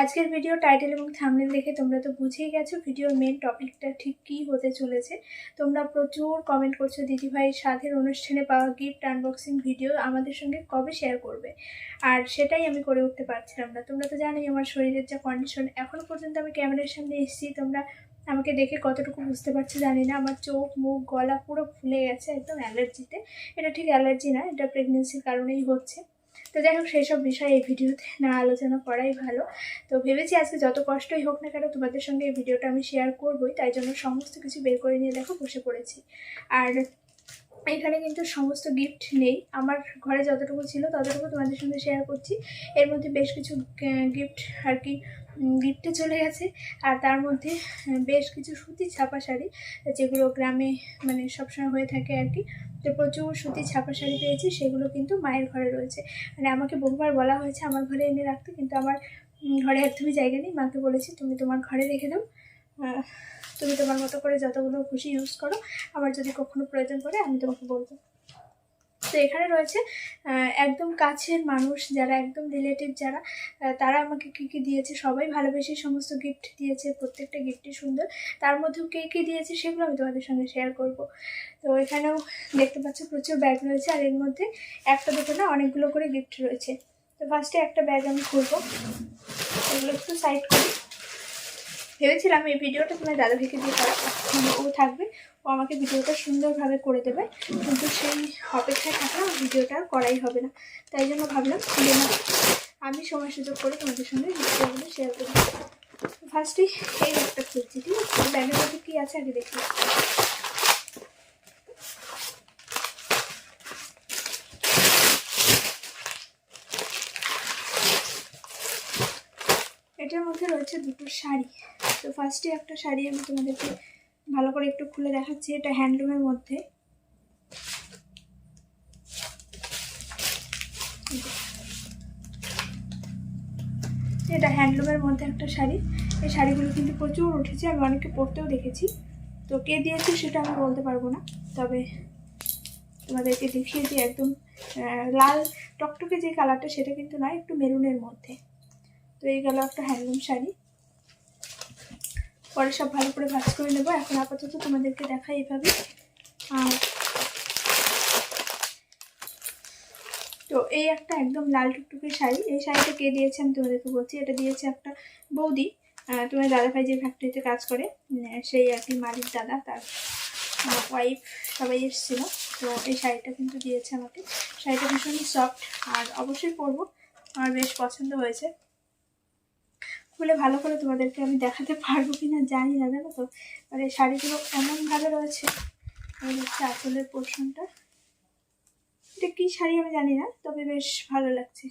আজকের video title এবং thumbnail দেখে তোমরা তো বুঝেই গেছো ভিডিওর মেন টপিকটা ঠিক কী হতে চলেছে। তোমরা প্রচুর কমেন্ট করছ দিদিভাই সাধের অনুষ্ঠানে পাওয়া গিফট আনবক্সিং ভিডিও আমাদের সঙ্গে কবে শেয়ার করবে? আর সেটাই আমি করে উঠতে পারছিলাম না। তোমরা তো জানোই আমার শরীরের যা কন্ডিশন এখনও পর্যন্ত আমি ক্যামেরার সামনে এসেছি। তোমরা আমাকে দেখে কতটুকু বুঝতে পারছ জানি না। আমার চোখ, মুখ, গলা পুরো ফুলে গেছে একদম অ্যালার্জিতে এটা ঠিক অ্যালার্জি না, এটা প্রেগনেন্সির কারণেই হচ্ছে। তো যাই হোক সেসব বিষয়ে এই ভিডিওতে না আলোচনা করাই ভালো। তো ভেবেছি আজকে যত কষ্টই হোক না কেন তোমাদের সঙ্গে এই ভিডিওটা আমি শেয়ার করবই, তাই জন্য সমস্ত কিছু বের করে নিয়ে দেখো, বসে পড়েছি। আর এখানে কিন্তু সমস্ত গিফট নেই। আমার ঘরে যতটুকু ছিল ততটুকু তোমাদের সঙ্গে শেয়ার করছি। এর মধ্যে বেশ কিছু গিফট আর কি গিফটে চলে গেছে। আর তার মধ্যে বেশ কিছু সুতির ছাপা শাড়ি, যেগুলো গ্রামে মানে সবসময় হয়ে থাকে আর কি। তো প্রচুর সুতির ছাপা শাড়ি পেয়েছি, সেগুলো কিন্তু মায়ের ঘরে রয়েছে। মানে আমাকে বহুবার বলা হয়েছে আমার ঘরে এনে রাখতে, কিন্তু আমার ঘরে একদমই জায়গা নেই। মাকে বলেছি, তুমি তোমার ঘরে রেখে দাও। তুমি তোমার মতো করে যতগুলো খুশি ইউজ করো, আমার যদি কখনো প্রয়োজন পড়ে, আমি তোমাকে বলব। তো এখানে রয়েছে একদম কাছের মানুষ, যারা একদম রিলেটিভ যারা তারা আমাকে কী কী দিয়েছে, সবাই ভালোবেসে সমস্ত গিফট দিয়েছে, প্রত্যেকটা গিফটই সুন্দর। তার মধ্যেও কে কী দিয়েছে, সেগুলো আমি তোমাদের সঙ্গে শেয়ার করব। তো এখানেও দেখতে পাচ্ছ, প্রচুর ব্যাগ রয়েছে, আর এর মধ্যে একটা, দুটো না অনেকগুলো করে গিফট রয়েছে। তো ফার্স্টে একটা ব্যাগ আমি খুলবো। এগুলো একটু সাইড করি। ভেবেছিলাম এই ভিডিওটা তোমার দাদা ভাইকে দিয়ে ও থাকবে, ও আমাকে ভিডিওটা সুন্দরভাবে করে দেবে। কিন্তু সেই অপেক্ষায় থাকলে ভিডিওটা করাই হবে না। তাই জন্য ভাবলাম যে না। আমি সময় সুযোগ করে তোমাদের সঙ্গে ভিডিওগুলো শেয়ার করি ফার্স্টেই এই একটা খুলছি, ঠিক আছে? ব্যাগের মধ্যে কী আছে আগে দেখি। এটার মধ্যে রয়েছে দুটো শাড়ি। তো ফার্স্টে একটা শাড়ি আমি তোমাদেরকে ভালো করে একটু খুলে দেখাচ্ছি, এটা হ্যান্ডলুমের মধ্যে। এটা হ্যান্ডলুমের মধ্যে একটা শাড়ি। এই শাড়িগুলো কিন্তু প্রচুর উঠেছে, আমি অনেকে পরতেও দেখেছি। তো কে দিয়েছে সেটা আমি বলতে পারব না, তবে তোমাদেরকে দেখিয়ে দিই একদম লাল টকটকে যে কালারটা সেটা কিন্তু নয়, একটু মেরুনের মধ্যে। তো এই গেল একটা হ্যান্ডলুম শাড়ি। পরে সব ভালো করে ভাজ করে নেব। এখন আপাতত তোমাদেরকে দেখাই এভাবে আর তো এই একটা একদম লাল টুকটুকে শাড়ি। এই শাড়িটা কে দিয়েছে আমি তোমাদেরকে বলছি। এটা দিয়েছে একটা বৌদি। তোমার দাদাভাই যে ফ্যাক্টরিতে কাজ করে সেই আর কি মালিক দাদা, তার ওয়াইফ সবাই এসেছিল। তো এই শাড়িটা কিন্তু দিয়েছে আমাকে। শাড়িটা ভীষণই সফট আর অবশ্যই পরবো। আমার বেশ পছন্দ হয়েছে। খুলে ভালো করে তোমাদেরকে আমি দেখাতে পারব কি না জানি না, জানো তো? মানে শাড়িগুলো এমনভাবে রয়েছে। হচ্ছে আঁচলের পোর্শনটা। এটা কী শাড়ি আমি জানি না, তবে বেশ ভালো লাগছে।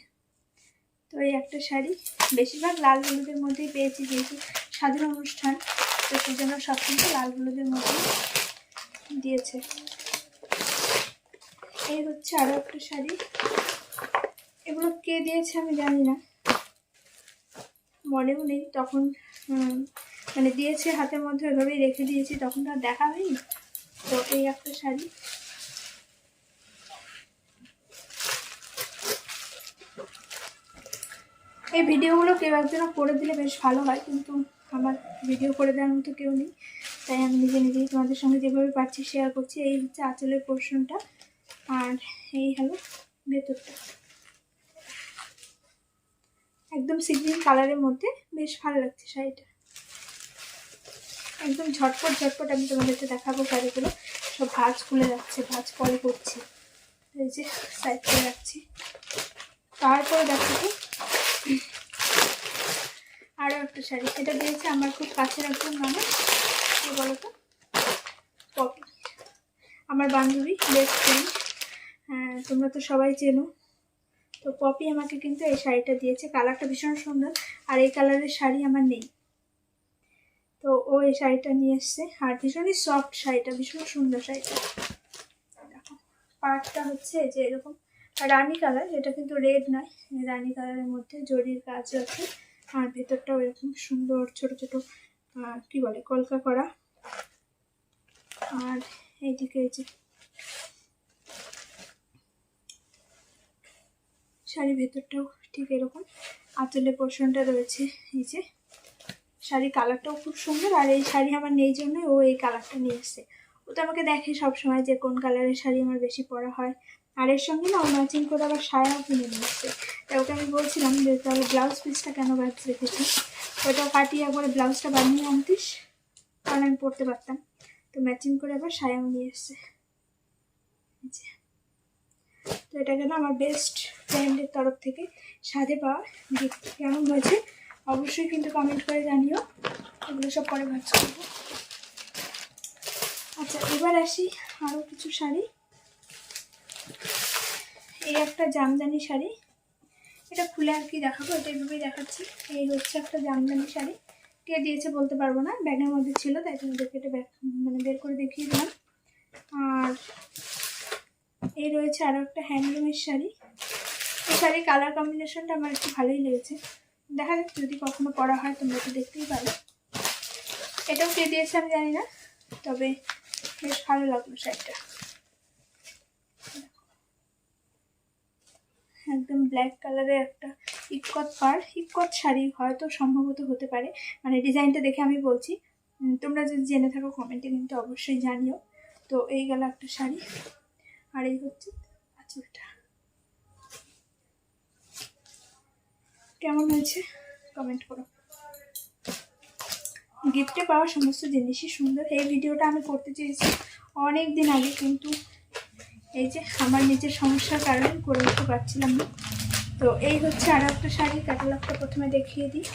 তো এই একটা শাড়ি। বেশিরভাগ লাল হলুদের মধ্যেই পেয়েছি যেহেতু স্বাধীন অনুষ্ঠান, তো সেই জন্য সব কিন্তু লাল হলুদের মধ্যেই দিয়েছে। এই হচ্ছে আরও একটা শাড়ি। এগুলো কে দিয়েছে আমি জানি না। মনেও নেই। তখন মানে দিয়েছে হাতের মধ্যে, ওইভাবেই রেখে দিয়েছি। তখন তো আর দেখা হয়নি। তো এই একটা শাড়ি। এই ভিডিওগুলো কেউ একজনা করে দিলে বেশ ভালো হয়, কিন্তু আমার ভিডিও করে দেওয়ার মতো কেউ নেই। তাই আমি নিজে নিজেই তোমাদের সঙ্গে যেভাবে পারছি শেয়ার করছি, এই হচ্ছে আঁচলের পোর্শনটা আর এই হলো ভেতরটা। একদম সিগ্রিন কালারের মধ্যে বেশ ভালো লাগছে শাড়িটা। একদম ঝটপট ঝটপট আমি তোমাদেরকে দেখাবো শাড়িগুলো। সব ভাজ খুলে যাচ্ছে, ভাজ পরে করছি এই যে সাইড করে রাখছি। তারপরে দেখাবো আরও একটা শাড়ি। এটা দিয়েছে আমার খুব কাছের একজন মানুষ। কি বলো তো পপি। আমার বান্ধবী বেস্ট ফ্রেন্ড হ্যাঁ তোমরা তো সবাই চেনো। তো পপি আমাকে কিন্তু এই শাড়িটা দিয়েছে। কালারটা ভীষণ সুন্দর, আর এই কালারের শাড়ি আমার নেই। তো ও এই শাড়িটা নিয়ে এসছে, আর ভীষণই সফট শাড়িটা, ভীষণ সুন্দর শাড়িটা। দেখো, পাড়টা হচ্ছে যে এরকম রানী কালার, এটা কিন্তু রেড নয় রানী কালারের মধ্যে জরির কাজ আছে। আর ভেতরটাও এরকম সুন্দর ছোট ছোট কি বলে, কলকা করা। আর এইদিকে এই যে শাড়ির ভেতরটাও ঠিক এরকম। আঁচলের পোর্শনটা রয়েছে এই যে। শাড়ি কালারটাও খুব সুন্দর আর এই শাড়ি আমার নেই জন্য ও এই কালারটা নিয়ে এসছে। ও তো আমাকে দেখে সব সময় যে কোন কালারের শাড়ি আমার বেশি পরা হয়। আর এর সঙ্গে না ও ম্যাচিং করে আবার সায়াও কিনে নিয়ে এসছে। তাই ওকে আমি বলছিলাম যে তাহলে ব্লাউজ পিসটা কেন ব্যাচ রেখেছি? ওটা কাটিয়ে একবারে ব্লাউজটা বানিয়ে আনতিস। তাহলে আমি পরতে পারতাম। তো ম্যাচিং করে আবার সায়াও নিয়ে এসছে। যে। তো এটা গেল আমার বেস্ট ফ্রেন্ডের তরফ থেকে। সাথে পাওয়া গিফট কেমন হয়েছে? অবশ্যই কিন্তু কমেন্ট করে জানিও। এগুলো সব পরে ভাজ করব আচ্ছা এবার আসি আরও কিছু শাড়ি। এই একটা জামদানি শাড়ি। এটা খুলে আর কি দেখাবো? এটা এভাবেই দেখাচ্ছি। এই হচ্ছে একটা জামদানি শাড়ি। কে দিয়েছে বলতে পারব না। ব্যাগের মধ্যে ছিল, তাই তোমাদেরকে এটা ব্যাগ মানে বের করে দেখিয়ে দিলাম। আর এই রয়েছে আরও একটা হ্যান্ডলুমের শাড়ি। এই শাড়ির কালার কম্বিনেশনটা আমার একটু ভালোই লেগেছে। দেখা যাক যদি কখনো পরা হয় তোমরা তো দেখতেই পারো। এটাও কে দিয়েছে আমি জানি না, তবে বেশ ভালো লাগল শাড়িটা। একদম ব্ল্যাক কালারের একটা ইকত পার। ইকত শাড়ি হয়তো সম্ভবত হতে পারে। মানে ডিজাইনটা দেখে আমি বলছি। তোমরা যদি জেনে থাকো কমেন্টে কিন্তু অবশ্যই জানিও। তো এই গেল একটা শাড়ি। আর এই হচ্ছে আঁচলটা। কেমন হয়েছে? কমেন্ট করো। গিফটে পাওয়া সমস্ত জিনিসই সুন্দর। এই ভিডিওটা আমি করতে চেয়েছি অনেক দিন আগে, কিন্তু এই যে আমার নিজের সমস্যার কারণে করে উঠতে পারছিলাম না। তো এই হচ্ছে আরও একটা শাড়ি ক্যাটালগটা প্রথমে দেখিয়ে দিই।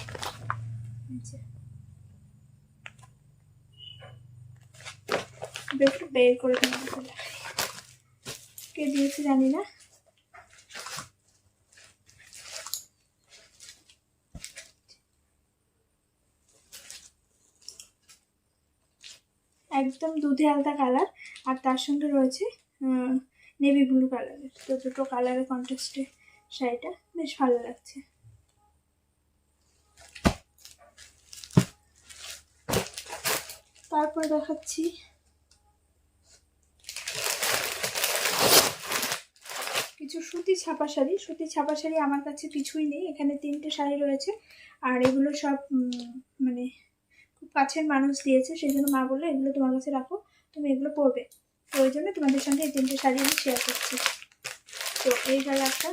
একটু বের করে দেখাই কে দিয়েছে জানি না। একদম দুধে আলতা কালার, আর তার সঙ্গে রয়েছে নেভি ব্লু কালারের। তো দুটো কালারের কন্ট্রাস্টে শাড়িটা বেশ ভালো লাগছে। তারপর দেখাচ্ছি কিছু সুতি ছাপা শাড়ি সুতি ছাপা শাড়ি আমার কাছে কিছুই নেই, এখানে তিনটে শাড়ি রয়েছে। আর এগুলো সব মানে খুব কাছের মানুষ দিয়েছে সেই জন্য মা বলল, এগুলো তোমার কাছে রাখো, তুমি এগুলো পরবে। তো ওই জন্য তোমাদের সঙ্গে এই তিনটে শাড়ি আমি শেয়ার করছি। তো এই গেল একটা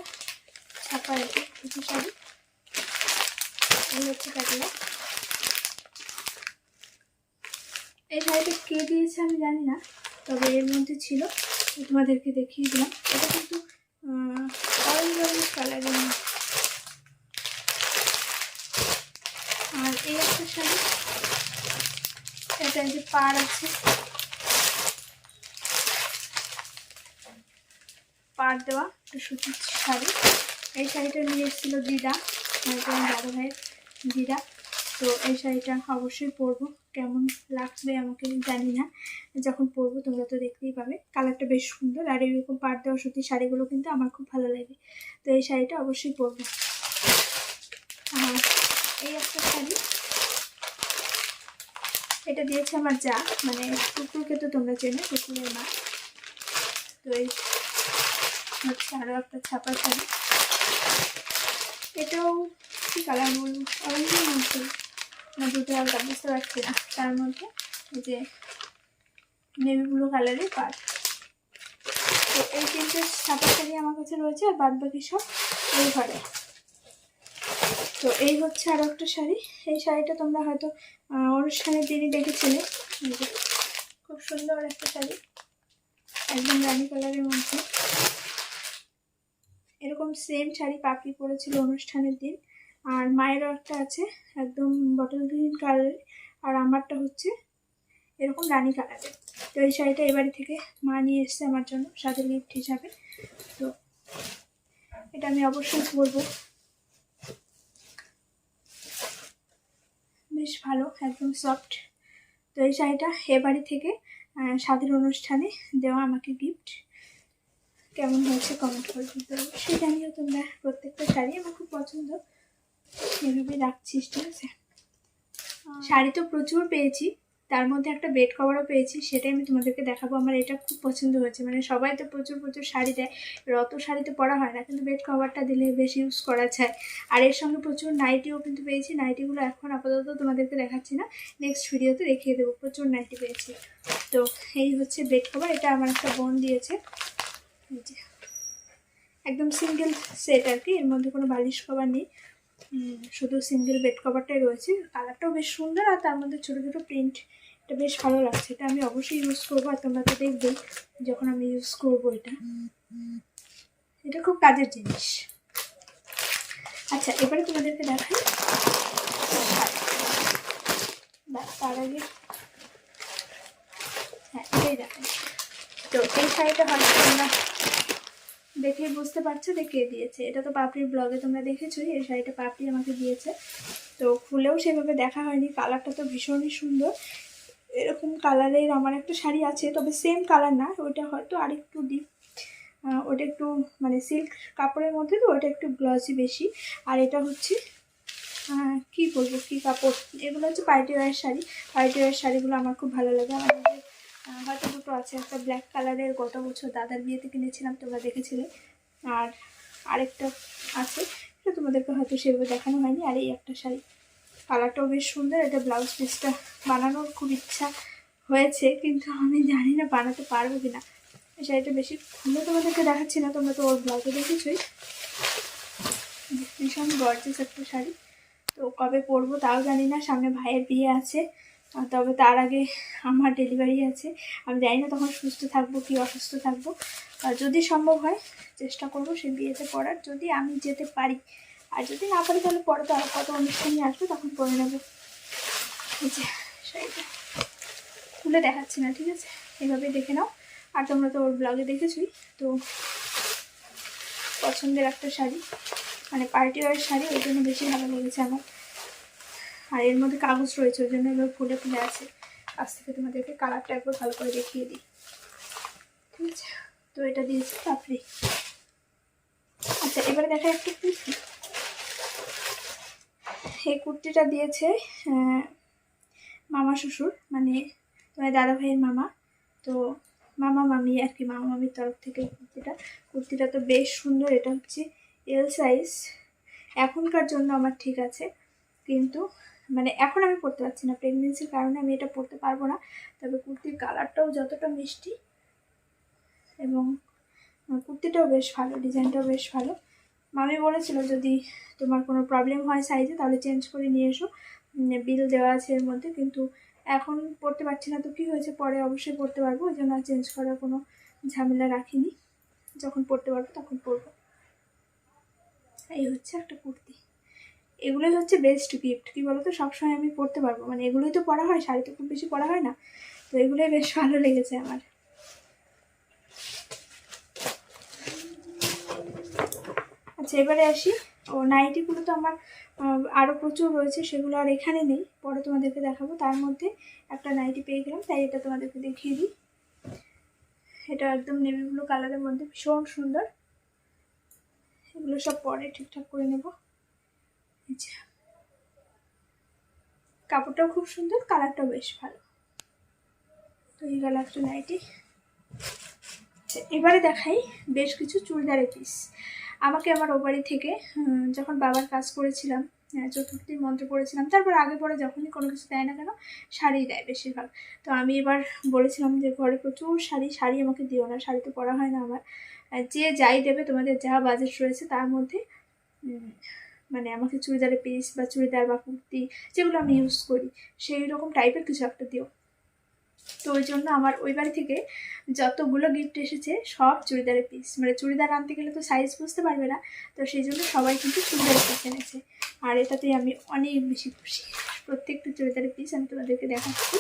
ছাপা কিছু শাড়ি, এই হচ্ছে ক্যাটালগ এই শাড়িটা কে দিয়েছে আমি জানি না, তবে এর মধ্যে ছিল তোমাদেরকে দেখিয়ে দিলাম। এটা কিন্তু অরেঞ্জ কালারের মধ্যে আর এই একটা শাড়ি। এটা যে পার আছে। পার দেওয়া একটা সুতির শাড়ি। এই শাড়িটা নিয়ে এসেছিল দিদা মানে দাদা ভাইয়ের দিদা। তো এই শাড়িটা অবশ্যই পরবো। কেমন লাগবে আমাকে জানি না। যখন পরবো তোমরা তো দেখতেই পাবে। কালারটা বেশ সুন্দর আর এরকম পার দেওয়া সত্যি শাড়িগুলো কিন্তু আমার খুব ভালো লাগে। তো এই শাড়িটা অবশ্যই পরবো। এই একটা শাড়ি। এটা দিয়েছে আমার যা। মানে কুকুরকে তো তোমরা চেনো, কুকুরের মা। তো এই হচ্ছে আরও একটা ছাপা শাড়ি। এটাও কালার বলব? অরেঞ্জের মধ্যে দুটো আলাদা বুঝতে পারছি না। তার মধ্যে এই যে নেভি ব্লু কালারের পাট। তো এই তিনটে ছাপা শাড়ি আমার কাছে রয়েছে, আর বাদ বাকি সব এই ঘরে। তো এই হচ্ছে আরও একটা শাড়ি। এই শাড়িটা তোমরা হয়তো অনুষ্ঠানের দিনই দেখেছিলে। খুব সুন্দর একটা শাড়ি, একদম রানি কালারের মধ্যে। এরকম সেম শাড়ি পাপড়ি পরেছিল অনুষ্ঠানের দিন। আর মায়েরও একটা আছে, একদম বটল গ্রিন কালারের আর আমারটা হচ্ছে এরকম রানি কালারের তো এই শাড়িটা এবাড়ি থেকে মা নিয়ে এসছে আমার জন্য, সাথে গিফট হিসাবে। তো এটা আমি অবশ্যই পরবো। বেশ ভালো, একদম সফট তো এই শাড়িটা এ বাড়ি থেকে স্বাদের অনুষ্ঠানে দেওয়া আমাকে গিফট কেমন হয়েছে কমেন্ট করে দিতে হবে। সে জানিও তোমরা প্রত্যেকটা শাড়ি আমার খুব পছন্দ। এভাবে রাখছিস ঠিক আছে? শাড়ি তো প্রচুর পেয়েছি তার মধ্যে একটা বেড কভারও পেয়েছি সেটাই আমি তোমাদেরকে দেখাবো আমার এটা খুব পছন্দ হয়েছে। মানে সবাই তো প্রচুর প্রচুর শাড়ি দেয় রত শাড়িতে পরা হয় না কিন্তু বেড কভারটা দিলে বেশ ইউজ করা যায়। আর এর সঙ্গে প্রচুর নাইটিও কিন্তু পেয়েছি নাইটিগুলো এখন আপাতত তোমাদেরকে দেখাচ্ছি না নেক্সট ভিডিওতে দেখিয়ে দেবো প্রচুর নাইটি পেয়েছি। তো এই হচ্ছে বেড কভার এটা আমার একটা বোন দিয়েছে। যে একদম সিঙ্গেল সেট আর কি এর মধ্যে কোনো বালিশ কভার নেই। শুধু সিঙ্গেল বেড কভারটাই রয়েছে। কালারটাও বেশ সুন্দর আর তার মধ্যে ছোটো ছোটো প্রিন্ট এটা বেশ ভালো লাগছে। এটা আমি অবশ্যই ইউজ করব আর তোমরা তো দেখবে যখন আমি ইউজ করব এটা। এটা খুব কাজের জিনিস। আচ্ছা এবারে তোমাদেরকে দেখাই। তার আগে হ্যাঁ এটাই দেখাই। তো এই শাড়িটা হয়তো তোমরা দেখেই বুঝতে পারছ যে কে দিয়েছে। এটা তো পাপড়ির ব্লগে তোমরা দেখেছোই এই শাড়িটা পাপড়ি আমাকে দিয়েছে। তো খুলেও সেভাবে দেখা হয়নি কালারটা তো ভীষণই সুন্দর। এরকম কালারের আমার একটা শাড়ি আছে, তবে সেম কালার না, ওইটা হয়তো আরেকটু ডিপ ওটা একটু মানে সিল্ক কাপড়ের মধ্যে তো, ওটা একটু গ্লসি বেশি। আর এটা হচ্ছে কি বলব, কি কাপড়? এগুলো হচ্ছে party wear sari. Party wear শাড়িগুলো আমার খুব ভালো লাগে। আমার হয়তো দুটো আছে, একটা ব্ল্যাক কালারের গত বছর দাদার বিয়েতে কিনেছিলাম, তোমরা দেখেছিলে। আর আরেকটা আছে, এটা তোমাদেরকে হয়তো সেভাবে দেখানো হয়নি, আর এই একটা শাড়ি। কালারটাও বেশ সুন্দর, এটা ব্লাউজ পিসটা বানানোর খুব ইচ্ছা হয়েছে, কিন্তু আমি জানি না বানাতে পারব কিনা। শাড়িটা বেশি খুলে তোমাদেরকে দেখাচ্ছি না, তোমরা তো ওর ব্লাউজে দেখেছোই। ভীষণ গর্জেস একটা শাড়ি। তো কবে পরবো তাও জানি না, সামনে ভাইয়ের বিয়ে আছে। তবে তার আগে আমার ডেলিভারি আছে। আমি জানি না তখন সুস্থ থাকব কি অসুস্থ থাকব। আর যদি সম্ভব হয়, চেষ্টা করব সে বিয়েতে পড়ার। যদি আমি যেতে পারি, আর যদি না পারি তাহলে পরে তো আরও কত অনুষ্ঠানই আসবে তখন পরে নেব। যে শাড়িটা খুলে দেখাচ্ছি না, ঠিক আছে? এভাবে দেখে নাও। আর তোমরা তো ওর ব্লগে দেখেছোই, তো পছন্দের একটা শাড়ি মানে পার্টি ওয়ার শাড়ি, ওই জন্য বেশি ভালো লেগেছে আমার। আর এর মধ্যে কাগজ রয়েছে, ওই জন্য এবার ফুলে ফুলে আছে। আজ থেকে তোমাদেরকে কালারটা একবার ভালো করে দেখিয়ে দিই। ঠিক আছে? তো এটা দিয়েছি পাপড়ি আচ্ছা এবারে দেখা একটা কুর্তি এই কুর্তিটা দিয়েছে মামা শ্বশুর মানে তোমার দাদা ভাইয়ের মামা। তো মামা মামি আর কি, মামা মামির তরফ থেকে এই কুর্তিটা। কুর্তিটা তো বেশ সুন্দর, এটা হচ্ছে এল সাইজ এখনকার জন্য আমার ঠিক আছে, কিন্তু মানে এখন আমি পরতে পারছি না। প্রেগনেন্সির কারণে আমি এটা পরতে পারব না। তবে কুর্তির কালারটাও যতটা মিষ্টি এবং কুর্তিটাও বেশ ভালো, ডিজাইনটাও বেশ ভালো। মামি বলেছিল, যদি তোমার কোনো প্রবলেম হয় সাইজে তাহলে চেঞ্জ করে নিয়ে এসো। বিল দেওয়া আছে এর মধ্যে। কিন্তু এখন পড়তে পারছি না তো কী হয়েছে? পরে অবশ্যই পড়তে পারব। ওই জন্য চেঞ্জ করার কোনো ঝামেলা রাখিনি। যখন পড়তে পারব তখন পরবো এই হচ্ছে একটা কুর্তি। এগুলোই হচ্ছে বেস্ট গিফট কী বলতো? সবসময় আমি পরতে পারব। মানে এগুলোই তো পরা হয়, শাড়ি তো খুব বেশি পড়া হয় না। তো এগুলোই বেশ ভালো লেগেছে আমার। আচ্ছা এবারে আসি। ও নাইটিগুলো তো আমার আরও প্রচুর রয়েছে, সেগুলো আর এখানে নেই। পরে তোমাদেরকে দেখাবো। তার মধ্যে একটা নাইটি পেয়ে গেলাম, তাই এটা তোমাদেরকে দেখিয়ে দিই। এটা একদম নেভি ব্লু কালারের মধ্যে ভীষণ সুন্দর। এগুলো সব পরে ঠিকঠাক করে নেব। আচ্ছা কাপড়টাও খুব সুন্দর কালারটাও বেশ ভালো। তো এই গেল একটা নাইটি আচ্ছা, এবারে দেখাই বেশ কিছু চুড়িদারের পিস আমাকে আমার ও বাড়ি থেকে যখন বাবার কাজ করেছিলাম চতুর্থীর মন্ত্র পড়েছিলাম তারপর আগে পরে যখনই কোনো কিছু দেয় না কেন শাড়ি দেয় বেশিরভাগ। তো আমি এবার বলেছিলাম যে ঘরে প্রচুর শাড়ি শাড়ি আমাকে দিও না শাড়ি তো পরা হয় না আমার। যে যাই দেবে তোমাদের যা বাজেট রয়েছে তার মধ্যে মানে আমাকে চুড়িদারের পিস বা চুড়িদার বা কুর্তি যেগুলো আমি ইউজ করি, সেই রকম টাইপের কিছু একটা দিও। তো ওই জন্য আমার ওই বাড়ি থেকে যতগুলো গিফট এসেছে, সব চুড়িদারের পিস মানে চুড়িদার আনতে গেলে তো সাইজ বুঝতে পারবে না, তো সেই জন্য সবাই কিন্তু চুড়িদারের পিস এনেছে। আর এটাতেই আমি অনেক বেশি খুশি। প্রত্যেকটা চুড়িদারের পিস আমি তোমাদেরকে দেখাচ্ছি।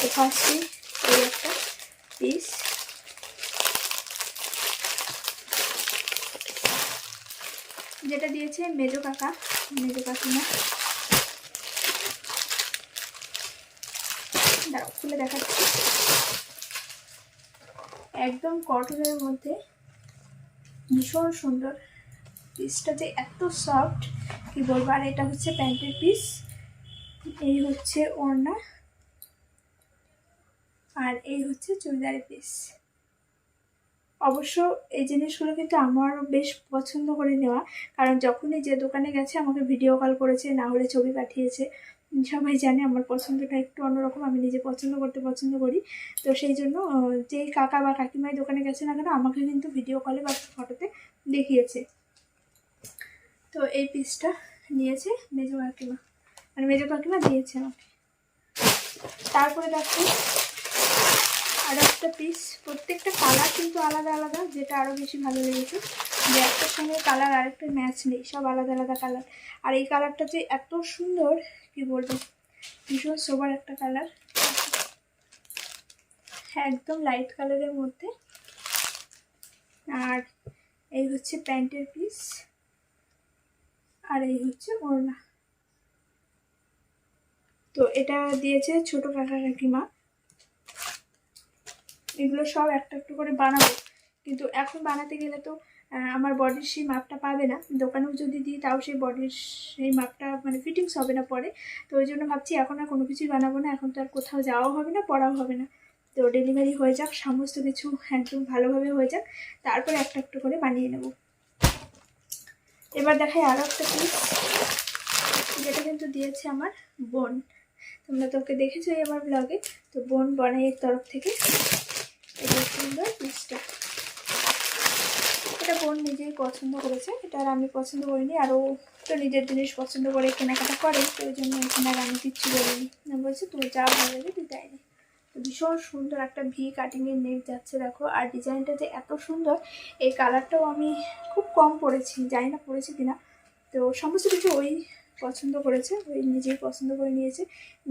তো ফার্স্টে এই একটা পিস যেটা দিয়েছে মেজো কাকা, মেজো কাকিমা। খুলে দেখাচ্ছি। একদম কটনের মধ্যে ভীষণ সুন্দর পিসটা যে এত সফট কি বলব? আর এটা হচ্ছে প্যান্টের পিস এই হচ্ছে ওড়না, আর এই হচ্ছে চুড়িদারের পিস অবশ্য এই জিনিসগুলো কিন্তু আমারও বেশ পছন্দ করে নেওয়া। কারণ যখনই যে দোকানে গেছে, আমাকে ভিডিও কল করেছে, না হলে ছবি পাঠিয়েছে। সবাই জানে আমার পছন্দটা একটু অন্যরকম, আমি নিজে পছন্দ করতে পছন্দ করি। তো সেই জন্য যেই কাকা বা কাকিমাই দোকানে গেছে না কেন, আমাকে কিন্তু ভিডিও কলে বা ফটোতে দেখিয়েছে। তো এই পিসটা নিয়েছে মেজো কাকিমা। মানে মেজো কাকিমা দিয়েছে আমাকে। তারপরে দেখো আর একটা পিস প্রত্যেকটা কালার কিন্তু আলাদা আলাদা, যেটা আরও বেশি ভালো লেগেছে। যে একটার সঙ্গে কালার আরেকটা ম্যাচ নেই, সব আলাদা আলাদা কালার আর এই কালারটা যে এত সুন্দর, কি বলব, ভীষণ সোবার একটা কালার হ্যাঁ একদম লাইট কালারের মধ্যে। আর এই হচ্ছে প্যান্টের পিস আর এই হচ্ছে ওড়না। তো এটা দিয়েছে ছোট কাকা কাকিমা এগুলো সব একটা একটু করে বানাবো। কিন্তু এখন বানাতে গেলে তো আমার বডির সেই মাপটা পাবে না। দোকানেও যদি দিই, তাও সেই বডির সেই মাপটা মানে ফিটিংস হবে না পরে। তো ওই জন্য ভাবছি এখন আর কোনো কিছুই বানাবো না। এখন তো আর কোথাও যাওয়াও হবে না, পড়াও হবে না। তো ডেলিভারি হয়ে যাক, সমস্ত কিছু একদম ভালোভাবে হয়ে যাক। তারপরে একটা একটু করে বানিয়ে নেব। এবার দেখাই আরও একটা পিস যেটা কিন্তু দিয়েছে আমার বোন। তোমরা তো ওকে দেখেছোই আমার ব্লগে তো বোন বনাইয়ের তরফ থেকে। এটা সুন্দর পিসটা এটা বোন নিজেই পছন্দ করেছে। এটা আর আমি পছন্দ করিনি আর ও তো নিজের জিনিস পছন্দ করে কেনাকাটা করে তো ওই জন্য এখানে আর আমি কিচ্ছু বলিনি বলছি, তুই যা ভালো লাগে তুই তাই তো ভীষণ সুন্দর একটা ভি কাটিংয়ের নেক যাচ্ছে, দেখো। আর ডিজাইনটা যে এত সুন্দর, এই কালারটাও আমি খুব কম পরেছি জানি না পরেছি কিনা। তো সমস্ত কিছু ওই পছন্দ করেছে, ওই নিজেই পছন্দ করে নিয়েছে।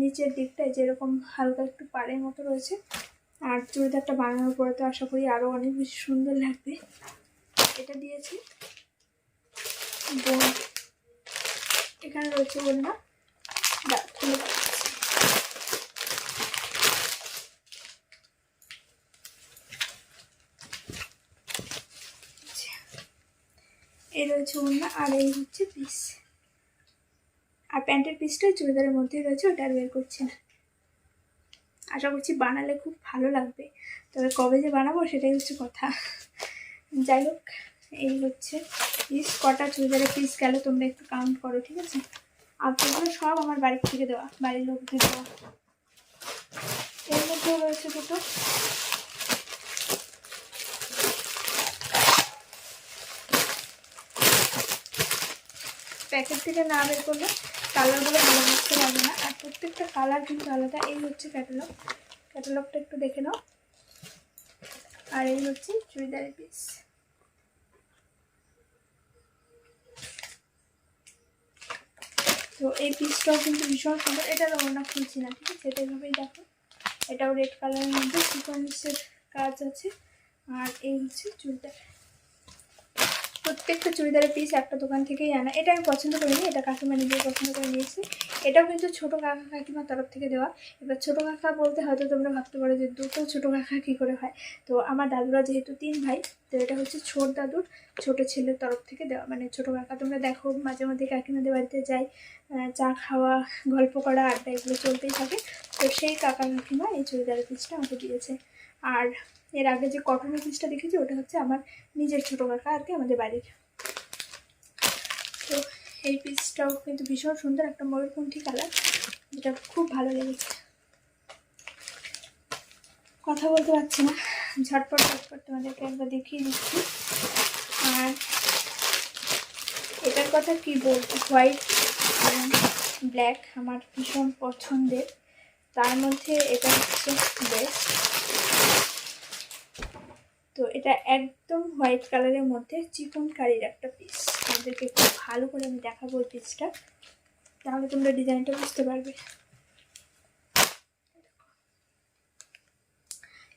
নিচের দিকটায় যেরকম হালকা একটু পাড়ের মতো রয়েছে আর চুড়িদারটা বানানোর পরে তো আশা করি আরও অনেক বেশি সুন্দর লাগবে। এটা দিয়েছি। বোন। এখানে রয়েছে বোন না আচ্ছা। এই রয়েছে ওড়না আর এই হচ্ছে পিস। আর প্যান্টের পিসটা চুড়িদারের মধ্যেই রয়েছে, ওটা আর বের করছি না। আশা করছি বানালে খুব ভালো লাগবে। তবে কবে যে বানাবো সেটাই হচ্ছে কথা। যাই হোক, এই হচ্ছে। পিস কটা চুড়িদারের পিস গেল, তোমরা একটু কাউন্ট করো, ঠিক আছে? আর তোমরা সব আমার বাড়ির থেকে দেওয়া, বাড়ির লোকদের দেওয়া। এর মধ্যে রয়েছে দুটো। প্যাকেট থেকে না বের করলে কালারগুলো ভালো বুঝতে পারবে না। আর প্রত্যেকটা কালার কিন্তু আলাদা। এই হচ্ছে ক্যাটালগ ক্যাটালগটা একটু দেখে নাও। আর এই হচ্ছে চুড়িদারের পিস তো এই পিসটাও কিন্তু ভীষণ সুন্দর। এটা ওনা খুলছি না, ঠিক আছে? এটা এভাবেই দেখো। এটাও রেড কালারের মধ্যে। কাজ আছে। আর এই হচ্ছে চুড়িদার। প্রত্যেকটা চুড়িদারের পিস একটা দোকান থেকেই আনা। এটা আমি পছন্দ করিনি, এটা কাকিমা নিজেই পছন্দ করে নিয়েছি। এটাও কিন্তু ছোটো কাকা কাকিমার তরফ থেকে দেওয়া। এবার ছোটো কাকা বলতে হয়তো তোমরা ভাবতে পারো যে, দুটো ছোটো কাকা কী করে হয়? তো আমার দাদুরা যেহেতু তিন ভাই, তো এটা হচ্ছে ছোট দাদুর, ছোট ছেলের তরফ থেকে দেওয়া। মানে ছোটো কাকা, তোমরা দেখো, মাঝে মধ্যে কাকিমাদের বাড়িতে যাই চা খাওয়া, গল্প করা, আড্ডা এগুলো চলতেই থাকে। তো সেই কাকা কাকিমা এই চুড়িদারের পিসটা আমাকে দিয়েছে। আর এর আগে যে কটনের পিসটা দেখেছি, ওটা হচ্ছে আমার নিজের ছোটো কাকা আর কি, আমাদের বাড়ির। তো এই পিসটাও কিন্তু ভীষণ সুন্দর, একটা ময়ূরকণ্ঠী কালার যেটা খুব ভালো লেগেছে। কথা বলতে পারছি না, ঝটপট ঝটপট তোমাদেরকে একবার দেখিয়ে দিচ্ছি। আর এটার কথা কি বলব? হোয়াইট ব্ল্যাক আমার ভীষণ পছন্দের। তার মধ্যে এটা হচ্ছে বেস্ট তো এটা একদম হোয়াইট কালারের মধ্যে চিকন কারির একটা পিস তোমাদেরকে খুব ভালো করে আমি দেখাবো ওই পিসটা তাহলে তোমরা ডিজাইনটা বুঝতে পারবে।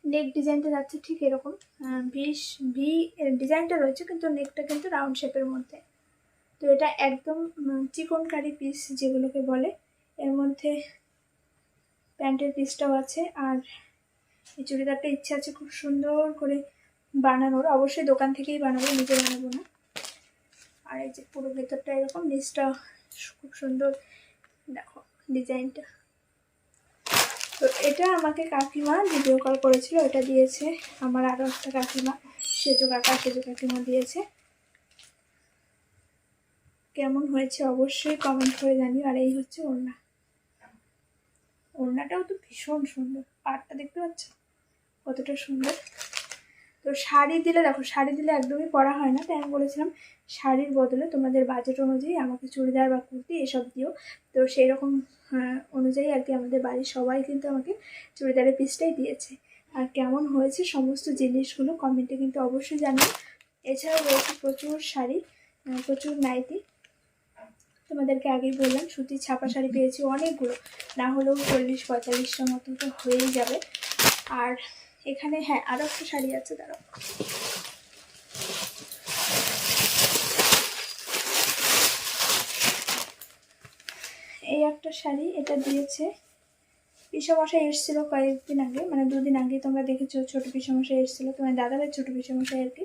নেক ডিজাইনটা যাচ্ছে ঠিক এরকম। ভিস ভি ডিজাইনটা রয়েছে কিন্তু নেকটা কিন্তু রাউন্ড শেপের মধ্যে। তো এটা একদম চিকন কারি পিস যেগুলোকে বলে। এর মধ্যে প্যান্টের পিসটাও আছে। আর এই চুড়িদারটা ইচ্ছে আছে খুব সুন্দর করে বানানোর, অবশ্যই দোকান থেকেই বানাবো, নিজে বানাবো না। আর এই যে পুরো ভেতরটা এরকম, নিচটা খুব সুন্দর, দেখো ডিজাইনটা। তো এটা আমাকে কাকিমা ভিডিও কল করেছিল, এটা দিয়েছে আমার আরও একটা কাকিমা, সেজো কাকা, সেজো কাকিমা দিয়েছে। কেমন হয়েছে অবশ্যই কমেন্ট করে জানিও, আর এই হচ্ছে ওড়না। ওড়নাটাও তো ভীষণ সুন্দর পাটটা দেখতে পাচ্ছ? কতটা সুন্দর। তো শাড়ি দিলে দেখো, শাড়ি দিলে একদমই পরা হয় না, তাই আমি বলেছিলাম শাড়ির বদলে তোমাদের বাজেট অনুযায়ী আমাকে চুড়িদার বা কুর্তি এসব দিও। তো সেই রকম অনুযায়ী আর কি আমাদের বাড়ির সবাই কিন্তু আমাকে চুড়িদারের পিসটাই দিয়েছে। আর কেমন হয়েছে সমস্ত জিনিসগুলো কমেন্টে কিন্তু অবশ্যই জানিও। এছাড়াও রয়েছে প্রচুর শাড়ি প্রচুর নাইটি। তোমাদেরকে আগেই বললাম, সুতির ছাপা শাড়ি পেয়েছি অনেকগুলো। না হলেও চল্লিশ পঁয়তাল্লিশটা মতো তো হয়েই যাবে। আর এখানে হ্যাঁ আরও একটা শাড়ি আছে, দাঁড়াও। এই একটা শাড়ি, এটা দিয়েছে পিসমশাই এসেছিল কয়েকদিন আগে মানে দুদিন আগে তোমরা দেখেছ, ছোটো পিসমশাই এসেছিল, তোমার দাদাদের ছোটো পিসমশাই আর কি।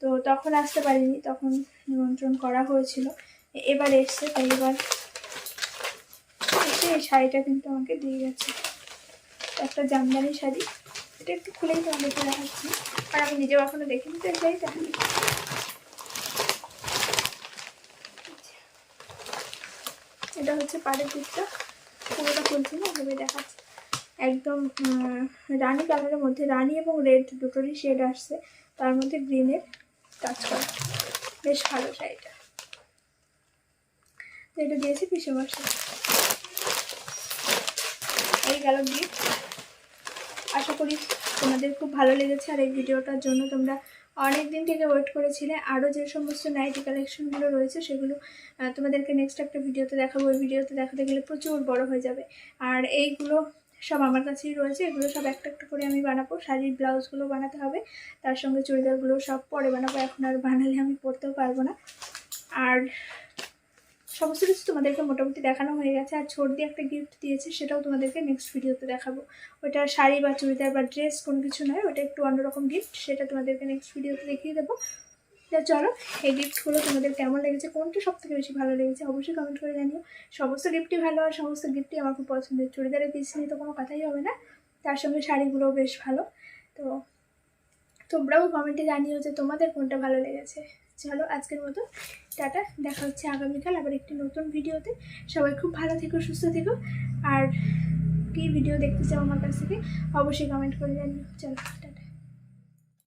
তো তখন আসতে পারিনি, তখন নিমন্ত্রণ করা হয়েছিল। এবার এসছে তাই এবার এসে এই শাড়িটা কিন্তু আমাকে দিয়ে গেছে। একটা জামদানি শাড়ি। এটা একটু খুলেই তোমাদেরকে দেখাচ্ছি আর আমি নিজেও এখনও দেখিনি, তো এই শাড়িটা এটা হচ্ছে পাড়ের দিকটা পুরোটা খুলছি না ভেবে দেখাচ্ছি। একদম রানী কালারের মধ্যে, রানী এবং রেড দুটোরই শেড আসছে। তার মধ্যে গ্রিনের কাজ করা। বেশ ভালো শাড়িটা। এটা দিয়েছি পিসে মাসে এই গেল গিফট আশা করি তোমাদের খুব ভালো লেগেছে আর এই ভিডিওটার জন্য তোমরা অনেক দিন থেকে ওয়েট করেছিলে। আরও যে সমস্ত নাইটি কালেকশনগুলো রয়েছে সেগুলো তোমাদেরকে নেক্সট একটা ভিডিওতে দেখাবো। ওই ভিডিওতে দেখাতে গেলে প্রচুর বড় হয়ে যাবে। আর এইগুলো সব আমার কাছেই রয়েছে। এগুলো সব একটা একটা করে আমি বানাবো। শাড়ির ব্লাউজগুলো বানাতে হবে। তার সঙ্গে চুড়িদারগুলো সব পরে বানাবো। এখন আর বানালে আমি পরতেও পারব না। আর সমস্ত কিছু তোমাদেরকে মোটামুটি দেখানো হয়ে গেছে। আর ছোট দিয়ে একটা গিফট দিয়েছে, সেটাও তোমাদেরকে নেক্সট ভিডিওতে দেখাবো। ওটা শাড়ি বা চুড়িদার বা ড্রেস কোনো কিছু নয়, ওটা একটু অন্যরকম গিফট সেটা তোমাদেরকে নেক্সট ভিডিওতে দেখিয়ে দেবো। তা চলো, এই গিফটগুলো তোমাদের কেমন লেগেছে, কোনটা সব থেকে বেশি ভালো লেগেছে অবশ্যই কমেন্ট করে জানিও। সমস্ত গিফটই ভালো, আর সমস্ত গিফটই আমার খুব পছন্দের। চুড়িদারের পিস নিয়ে তো কোনো কথাই হবে না, তার সঙ্গে শাড়িগুলোও বেশ ভালো। তো তোমরাও কমেন্টে জানিও যে তোমাদের কোনটা ভালো লেগেছে। চলো আজকের মতো, টাটা, দেখা হচ্ছে আগামীকাল আবার একটি নতুন ভিডিওতে। সবাই খুব ভালো থেকো, সুস্থ থেকো। আর কি ভিডিও দেখতে চাও আমার কাছ থেকে, অবশ্যই কমেন্ট করে জানিও। চলো